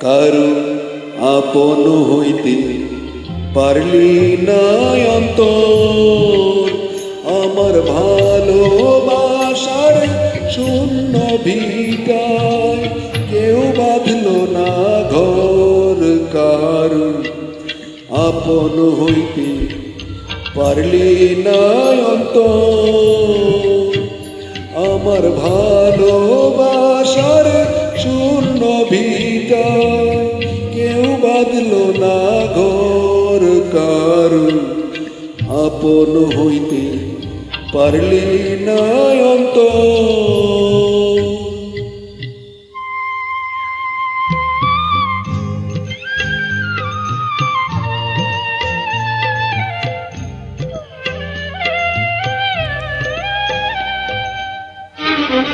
কারু আপন হইতে পারলি না আমার ভালোবাসার শূন্য ভিকার কেউ বাঁধল না ঘর। কারু আপন হইতে পারলি না অন্তর। আমার ভালোবাসার শূন্য ভিটা কেউ বাঁধল না ঘর কারু আপন হইতে পারলি না অন্তর।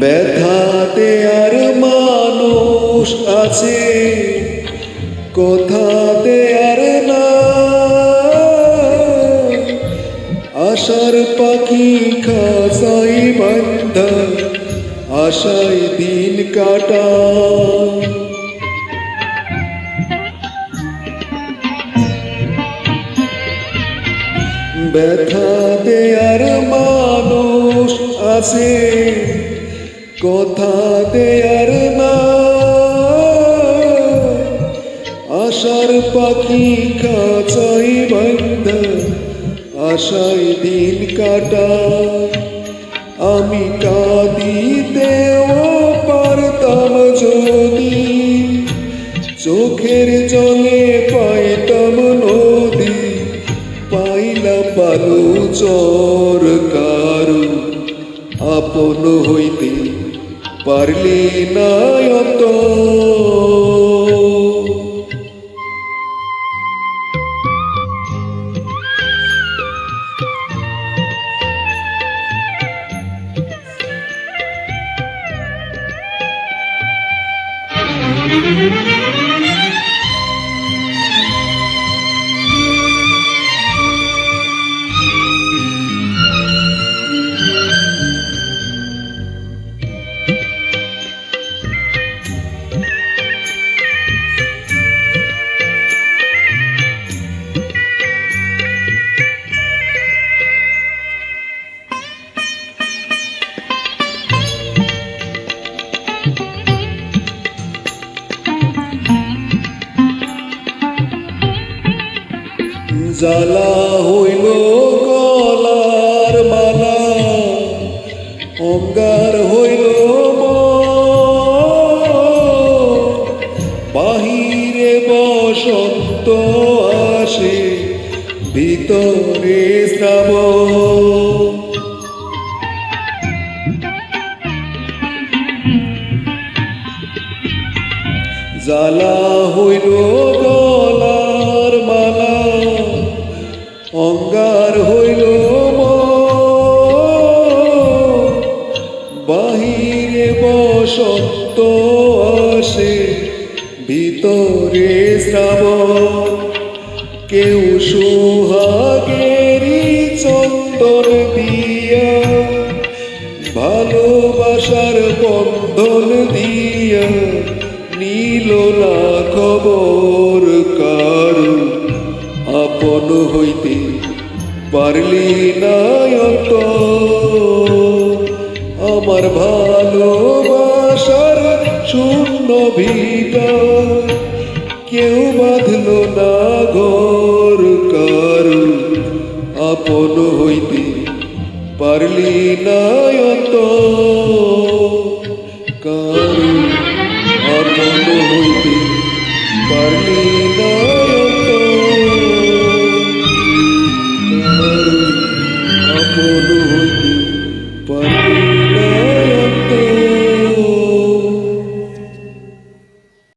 ব্যথাতে আর মানুষ আছে, কথাতে আর না। আশার পাখি খাসাই বান্ধা আশায় দিন কাটা। ব্যথাতে আর মানুষ আছে কথা দেয়ার না আশার পাখি কাচাই বন্ধ, আশায় দিন কাটা আমি কাঁদিতেও পারতাম যদি, চোখের জলে পাইতাম নদী, পাইলাম বালু চর কারু, আপন হইতে পারলি না অত জ্বালা হইল গলার মালা অঙ্গার হইল। বাহিরে বসন্ত আসে ভিতরে শ্রাবণ জ্বালা হইল গলার অঙ্গার হইল। বাহিরে বসন্ত আসে, ভিতরে শ্রাব কেউ সোহাগেরি চন্দন দিয়া ভালোবাসার বন্ধন দিয়া নীল না খবর আপন হইতে পারলি না আমার ভালোবাসার শূন্য ভিটা কেউ বাঁধল না ঘর কারু। আপন হইতে পারলি না